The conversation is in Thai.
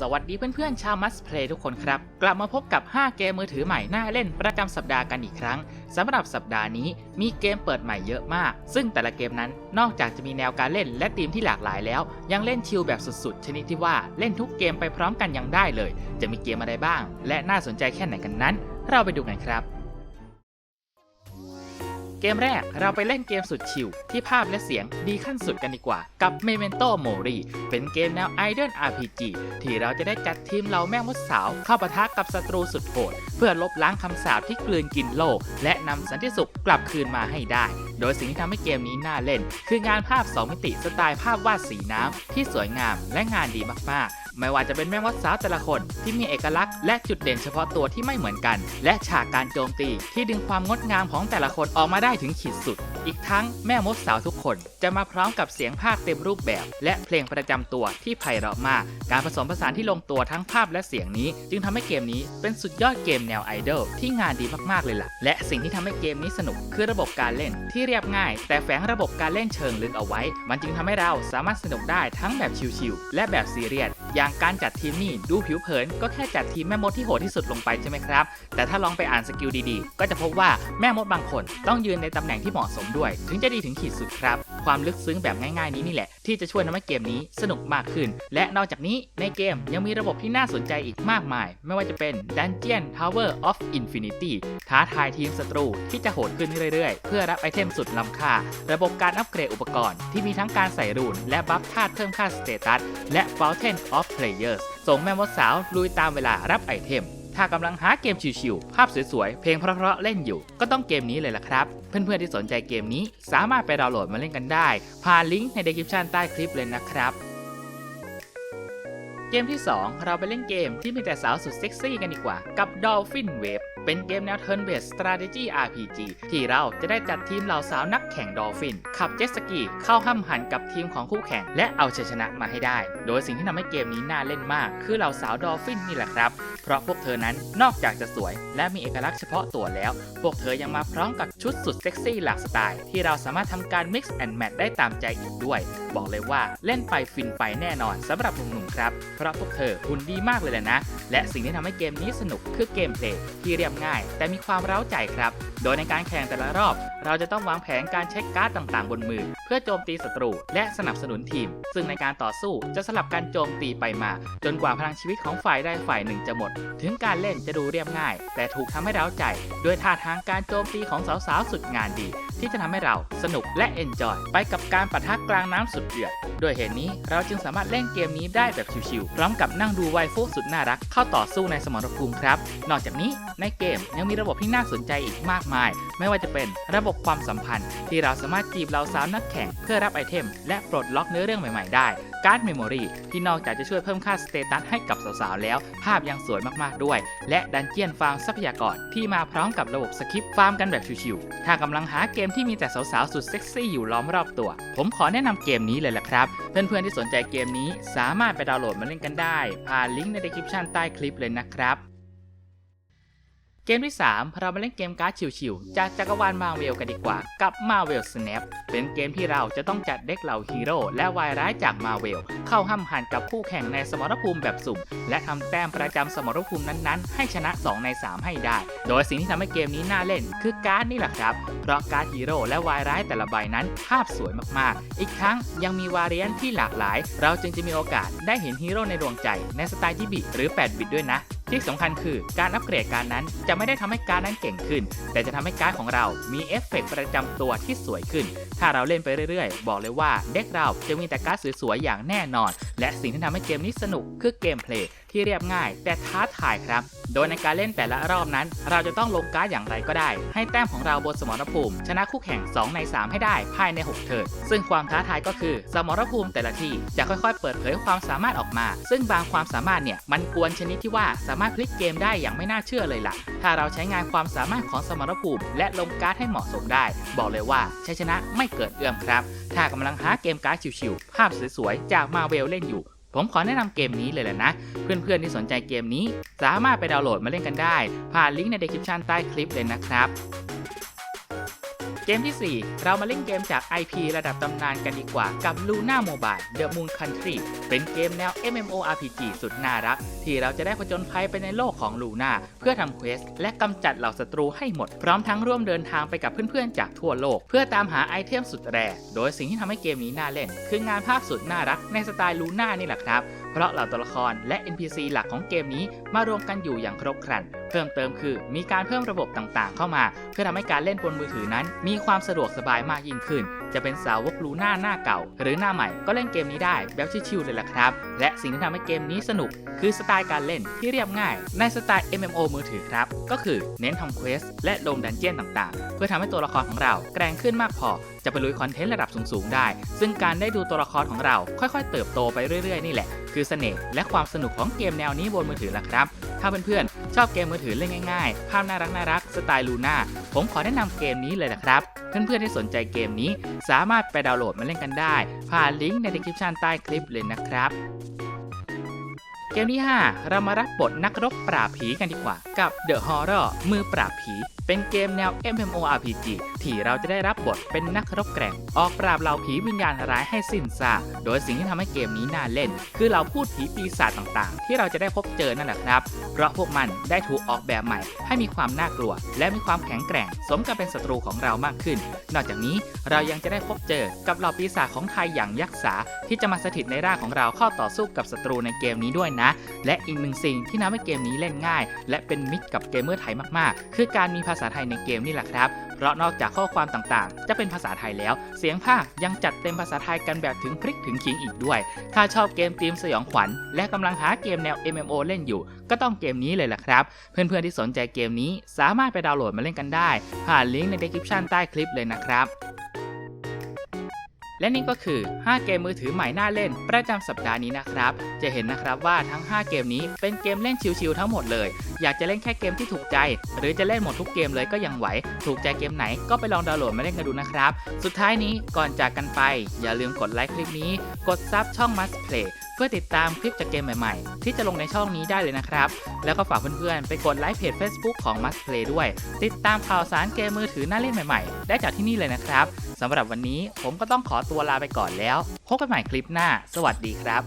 สวัสดีเพื่อนๆ ชาวมัสเพลย์ทุกคนครับ กลับมาพบกับ 5 เกมมือถือใหม่น่าเล่นประจำสัปดาห์กันอีกครั้งสำหรับสัปดาห์นี้มีเกมเปิดใหม่เยอะมาก ซึ่งแต่ละเกมนั้นนอกจากจะมีแนวการเล่นและธีมที่หลากหลายแล้ว ยังเล่นชิลแบบสุดๆ ชนิดที่ว่าเล่นทุกเกมไปพร้อมกันยังได้เลย จะมีเกมอะไรบ้าง และน่าสนใจแค่ไหนกันนั้น เราไปดูกันครับ เกมแรกเราไปเล่นเกมสุดชิลที่ภาพและเสียงดีขั้นสุดกันดีกว่า กับ Memento Mori เป็นเกมแนว Idle RPG ที่เราจะได้จัดทีมเราแม่มดสาว เข้าปะทะกับศัตรูสุดโหด เพื่อลบล้างคำสาปที่กลืนกินโลก และนำสันติสุขกลับคืนมาให้ได้ โดยสิ่งที่ทำให้เกมนี้น่าเล่น คืองานภาพ 2 มิติสไตล์ภาพวาดสีน้ำที่สวยงามและงานดีมากๆ ไม่ว่าจะเป็นแม่มดสาวแต่ละคน ที่มีเอกลักษณ์และจุดเด่นเฉพาะตัวที่ไม่เหมือนกัน และฉากการโจมตีที่ดึงความงดงามของแต่ละคนออกมาได้ถึงขีดสุด อีกทั้งแม่มดสาวทุกคนจะมาพร้อมกับเสียงภาคเต็มรูปแบบ และเพลงประจำตัวที่ไพเราะมาก การผสมผสานที่ลงตัวทั้งภาพและเสียงนี้ จึงทำให้เกมนี้เป็นสุดยอดเกมแนวไอดอลที่งานดีมากๆเลยล่ะ และสิ่งที่ทำให้เกมนี้สนุกคือระบบการเล่นที่เรียบง่าย แต่แฝงระบบการเล่นเชิงลึกเอาไว้ มันจึงทำให้เราสามารถสนุกได้ทั้งแบบชิลๆและแบบซีเรียสอย่างการจัดทีมนี่ดูผิวเผิน ก็แค่จัดทีมแม่มดที่โหดที่สุดลงไปใช่ไหมครับ แต่ถ้าลองไปอ่านสกิลดีๆ ก็จะพบว่าแม่มดบางคนต้องยืนในตำแหน่งที่เหมาะสมด้วย ถึงจะดีถึงขีดสุดครับ ความลึกซึ้งแบบง่ายๆนี้นี่แหละ ที่จะช่วยทำให้เกมนี้สนุกมากขึ้น และนอกจากนี้ในเกมยังมีระบบที่น่าสนใจอีกมากมาย ไม่ว่าจะเป็น Dungeon Tower of Infinity ท้าทายทีมศัตรูที่จะโหดขึ้นเรื่อยๆ เพื่อรับไอเทมสุดล้ำค่า ระบบการอัปเกรดอุปกรณ์ที่มีทั้งการใส่รูนและบัฟธาตุเพิ่มค่าสเตตัสและ Fountain of Players ส่งแม่มดสาวลุยตามเวลารับไอเทม ถ้ากำลังหาเกมชิวๆ ภาพสวยๆ เพลงเพราะๆ เล่นอยู่ ก็ต้องเกมนี้เลยล่ะครับ เพื่อนๆที่สนใจเกมนี้สามารถไปดาวน์โหลดมาเล่นกันได้ ผ่านลิงก์ในเดสคริปชันใต้คลิปเลยนะครับเกมที่ 2 เราไปเล่นเกมที่มีแต่สาวสุดเซ็กซี่กันดีกว่า กับ Dolphin Wave เป็นเกมแนว Turn Based Strategy RPG ที่เราจะได้จัดทีมเหล่าสาวนักแข่งดอลฟิน ขับเจ็ตสกีเข้าห้ำหันกับทีมของคู่แข่ง และเอาชัยชนะมาให้ได้ โดยสิ่งที่ทำให้เกมนี้น่าเล่นมาก คือเหล่าสาวดอลฟินนี่แหละครับ เพราะพวกเธอนั้นนอกจากจะสวย และมีเอกลักษณ์เฉพาะตัวแล้ว พวกเธอยังมาพร้อมกับชุดสุดเซ็กซี่หลากสไตล์ ที่เราสามารถทำการ mix and match ได้ตามใจอีกด้วย บอกเลยว่าเล่นไปฟินไปแน่นอนสำหรับหนุ่มๆครับเพราะพวกเธอหุ่นดีมากเลยแหละนะ และสิ่งที่ทำให้เกมนี้สนุกคือเกมเพลย์ที่เรียบง่าย แต่มีความเร้าใจครับ โดยในการแข่งแต่ละรอบ เราจะต้องวางแผนการเช็คการ์ดต่างๆ บนมือเพื่อโจมตีศัตรูและสนับสนุนทีม ซึ่งในการต่อสู้จะสลับกันโจมตีไปมา จนกว่าพลังชีวิตของฝ่ายใดฝ่ายหนึ่งจะหมด ถึงการเล่นจะดูเรียบง่าย แต่ถูกทำให้เราใจด้วยท่าทางการโจมตีของสาวๆสุดงานดี ที่จะทำให้เราสนุกและเอนจอยไปกับการปะทะกลางน้ำสุดเดือดด้วยเหตุนี้เราจึงสามารถเล่นเกมนี้ได้แบบชิวๆพร้อมกับนั่งดูไวฟูสุดน่ารักเข้าต่อสู้ในสมรภูมิครับ นอกจากนี้ในเกมยังมีระบบที่น่าสนใจอีกมากมาย ไม่ว่าจะเป็นระบบความสัมพันธ์ ที่เราสามารถจีบเราสาวนักแข่งเพื่อรับไอเทม และปลดล็อกเนื้อเรื่องใหม่ๆ ได้การ์ดเมมโมรีที่นอกจากจะช่วยเพิ่มค่าสเตตัสให้กับสาวๆ แล้ว ภาพยังสวยมากๆด้วย และดันเจียนฟาร์มทรัพยากรที่มาพร้อมกับระบบสคริปต์ฟาร์มกันแบบชิวๆถ้ากำลังหาเกมที่มีแต่สาวๆ สุดเซ็กซี่อยู่ล้อมรอบตัว ผมขอแนะนำเกมนี้เลยล่ะครับ เพื่อนๆ ที่สนใจเกมนี้สามารถไปดาวน์โหลดมาเล่นกันได้ ผ่านลิงก์ใน description ใต้คลิปเลยนะครับ เกมที่ 3 เรามาเล่นเกมการ์ดชิวๆจากจักรวาลมาเวลกันดีกว่า กับ Marvel Snap เป็นเกมที่เราจะต้องจัดเด็กเหล่าฮีโร่และวายร้ายจากมาเวลเข้าห้ำหันกับคู่แข่งในสมรภูมิแบบสุ่ม และทำแต้มประจำสมรภูมินั้นๆ ให้ชนะ 2 ใน 3 ให้ได้ โดยสิ่งที่ทำให้เกมนี้น่าเล่น คือการ์ดนี่แหละครับ เพราะการ์ดฮีโร่และวายร้ายแต่ละใบนั้น ภาพสวยมากๆ อีกทั้งยังมีวาเรียนที่หลากหลาย เราจึงจะมีโอกาสได้เห็นฮีโร่ในดวงใจในสไตล์จิบิหรือ 8 บิตด้วยนะ ที่สำคัญคือการอัปเกรดการนั้นจะไม่ได้ทำให้การนั้นเก่งขึ้น แต่จะทำให้การของเรามีเอฟเฟกต์ประจำตัวที่สวยขึ้น ถ้าเราเล่นไปเรื่อยๆ บอกเลยว่าเด็กเราจะมีแต่การสวยๆอย่างแน่นอน และสิ่งที่ทำให้เกมนี้สนุกคือเกมเพลย์ ที่เรียบง่าย แต่ท้าทายครับ โดยในการเล่นแต่ละรอบนั้น เราจะต้องลงการ์ดอย่างไรก็ได้ ให้แต้มของเราบนสมรภูมิ ชนะคู่แข่ง 2 ใน 3 ให้ได้ภายใน 6 เทิร์นซึ่งความท้าทายก็คือ สมรภูมิแต่ละที่จะค่อยๆ เปิดเผยความสามารถออกมา ซึ่งบางความสามารถเนี่ยมันกวนชนิดที่ว่าสามารถพลิกเกมได้อย่างไม่น่าเชื่อเลยล่ะ ถ้าเราใช้งานความสามารถของสมรภูมิ และลงการ์ดให้เหมาะสมได้ บอกเลยว่าชัยชนะไม่เกิดเอื้อมครับ ถ้ากำลังหาเกมการ์ดชิวๆภาพสวยๆจากมาเวลเล่นอยู่ ผมขอแนะนำเกมนี้เลยแหละนะ เพื่อนๆที่สนใจเกมนี้ สามารถไปดาวน์โหลดมาเล่นกันได้ ผ่านลิงก์ใน description ใต้คลิปเลยนะครับ เกมทีสี่ 4 เรามาเล่นเกมจาก IP ระดับตำนานกันดีกว่ากับ Luna Mobile The Moon Country เป็นเกมแนว MMORPG สุดน่ารัก ที่เราจะได้ผจญภัยไปในโลกของ Luna เพื่อทำเควสและกำจัดเหล่าศัตรูให้หมด พร้อมทั้งร่วมเดินทางไปกับเพื่อนๆจากทั่วโลก เพื่อตามหาไอเทมสุดแรโดยสิ่งที่ทำให้เกมนี้น่าเล่น คืองานภาพสุดน่ารักในสไตล์ Luna นี่แหละครับ เพราะเหล่าตัวละครและ NPC หลักของเกมนี้มารวมกันอยู่อย่างครบครัน เพิ่มเติมคือมีการเพิ่มระบบต่างๆ เข้ามา เพื่อทำให้การเล่นบนมือถือนั้น มีความสะดวกสบายมากยิ่งขึ้น จะเป็นสาวกลูหน่าหน้าเก่า หรือหน้าใหม่ก็เล่นเกมนี้ได้แบบชิวๆเลยล่ะครับ และสิ่งที่ทำให้เกมนี้สนุก คือสไตล์การเล่นที่เรียบง่าย ในสไตล์ MMO มือถือครับก็คือเน้นทำเควสและลงดันเจี้ยนต่างๆ เพื่อทำให้ตัวละครของเราแกร่งขึ้นมากพอจะไปลุยคอนเทนต์ระดับสูงๆได้ ซึ่งการได้ดูตัวละครของเราค่อยๆ เติบโตไปเรื่อยๆ นี่แหละ คือเสน่ห์และความสนุกของเกมแนวนี้บนมือถือละครับ ถ้าเพื่อนๆชอบเกมมือถือเล่นง่ายๆ ภาพน่ารักน่ารักสไตล์ลูน่าผมขอแนะนำเกมนี้เลยนะครับ เพื่อนๆที่สนใจเกมนี้สามารถไปดาวน์โหลดมาเล่นกันได้ ผ่านลิงก์ใน description ใต้คลิปเลยนะครับเกมที่ 5 เรามารับบทนักรบปราบผีกันดีกว่า กับ The Horror มือปราบผี เป็นเกมแนว MMORPG ที่เราจะได้รับบทเป็นนักรบแกร่ง ออกปราบเหล่าผีวิญญาณร้ายให้สิ้นซากโดยสิ่งที่ทำให้เกมนี้น่าเล่น คือเราพูดผีปีศาจต่างๆ ที่เราจะได้พบเจอนั่นแหละครับ เพราะพวกมันได้ถูกออกแบบใหม่ ให้มีความน่ากลัว และมีความแข็งแกร่ง สมกับเป็นศัตรูของเรามากขึ้น นอกจากนี้เรายังจะได้พบเจอกับเหล่าปีศาจของไทยอย่างยักษ์สาที่จะมาสถิตในร่างของเราเข้าต่อสู้กับศัตรูในเกมนี้ด้วยนะ และอีกหนึ่งสิ่งที่ทำให้เกมนี้เล่นง่าย และเป็นมิตรกับเกมเมอร์ไทยมากๆ คือการมีภาาษาไทยในเกมนี่แหละครับ เพราะนอกจากข้อความต่างๆ จะเป็นภาษาไทยแล้ว เสียงภาคยังจัดเต็มภาษาไทยกันแบบถึงพริกถึงขิงอีกด้วย ถ้าชอบเกมธีมสยองขวัญ และกำลังหาเกมแนว MMO เล่นอยู่ ก็ต้องเกมนี้เลยล่ะครับ เพื่อนๆที่สนใจเกมนี้สามารถไปดาวน์โหลดมาเล่นกันได้ ผ่านลิงก์ใน description ใต้คลิปเลยนะครับ และนี่ก็คือ 5 เกมมือถือใหม่น่าเล่น ประจำสัปดาห์นี้นะครับ จะเห็นนะครับว่าทั้ง 5 เกมนี้เป็นเกมเล่นชิวๆทั้งหมดเลย อยากจะเล่นแค่เกมที่ถูกใจ หรือจะเล่นหมดทุกเกมเลยก็ยังไหว ถูกใจเกมไหนก็ไปลองดาวน์โหลดมาเล่นกันดูนะครับ สุดท้ายนี้ก่อนจากกันไป อย่าลืมกดไลค์คลิปนี้ กดซับช่อง Must Play เพื่อติดตามคลิปจากเกมใหม่ๆ ที่จะลงในช่องนี้ได้เลยนะครับ แล้วก็ฝากเพื่อนๆ ไปกดไลค์เพจ Facebook ของ Must Play ด้วย ติดตามข่าวสารเกมมือถือหน้าเล่นใหม่ๆ ได้จากที่นี่เลยนะครับสำหรับวันนี้ผมก็ต้องขอตัวลาไปก่อนแล้ว พบกันใหม่คลิปหน้า สวัสดีครับ